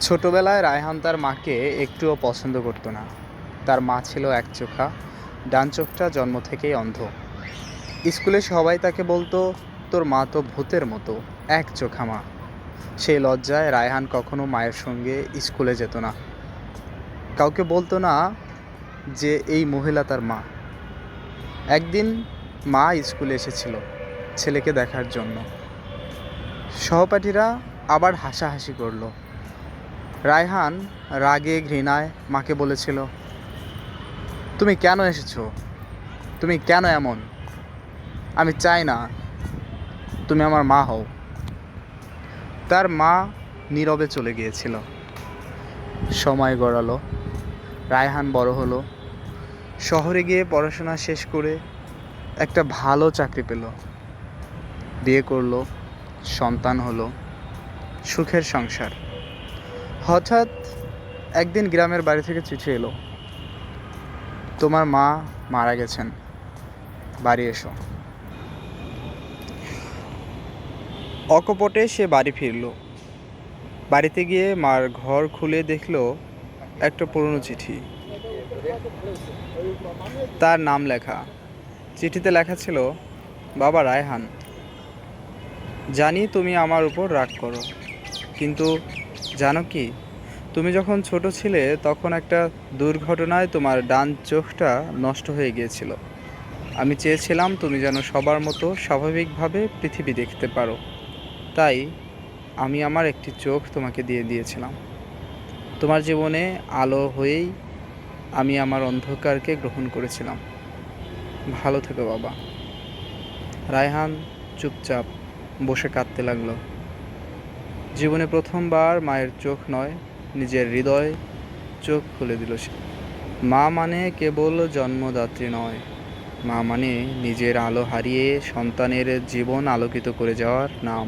ছোটবেলায় রায়হান তার মাকে একটুও পছন্দ করতো না। তার মা ছিল একচোখা, ডান চোখটা জন্ম থেকেই অন্ধ। স্কুলে সবাই তাকে বলতো, তোর মা তো ভূতের মতো এক চোখা মা। সেই লজ্জায় রায়হান কখনো মায়ের সঙ্গে স্কুলে যেত না। কাউকে বলতো না যে, এই মহিলা তার মা। একদিন মা স্কুলে এসেছিল ছেলেকে দেখার জন্য। সহপাঠীরা আবার হাসাহাসি করল। রায়হান রাগে ঘৃণায় মাকে বলেছিল, তুমি কেন এসেছ? তুমি কেন এমন? আমি চাই না তুমি আমার মা হও। তার মা নীরবে চলে গিয়েছিল। সময় গড়ালো, রায়হান বড় হলো, শহরে গিয়ে পড়াশোনা শেষ করে একটা ভালো চাকরি পেল। বিয়ে করল, সন্তান হলো, সুখের সংসার। হঠাৎ একদিন গ্রামের বাড়ি থেকে চিঠি এলো। তোমার মা মারা গেছেন। বাড়ি এসো। অকপটে সে বাড়ি ফিরল। বাড়িতে গিয়ে মার ঘর খুলে দেখল একটা পুরনো চিঠি। তার নাম লেখা। চিঠিতে লেখা ছিল, বাবা রায়হান, জানি তুমি আমার উপর রাগ করো, কিন্তু জানো কি? তুমি যখন ছোট ছিলে, তখন একটা দুর্ঘটনায় তোমার ডান চোখটা নষ্ট হয়ে গিয়েছিল। আমি চেয়েছিলাম তুমি যেন সবার মতো স্বাভাবিকভাবে পৃথিবী দেখতে পারো। তাই আমি আমার একটি চোখ তোমাকে দিয়ে দিয়েছিলাম। তোমার জীবনে আলো হয়েই আমি আমার অন্ধকারকে গ্রহণ করেছিলাম। ভালো থেকো বাবা। রায়হান চুপচাপ বসে কাঁদতে লাগল। জীবনে প্রথমবার মায়ের চোখ নয়, নিজের হৃদয় চোখ খুলে দিল সে। মা মানে কেবল জন্মদাত্রী নয়, মা মানে নিজের আলো হারিয়ে সন্তানের জীবন আলোকিত করে যাওয়ার নাম।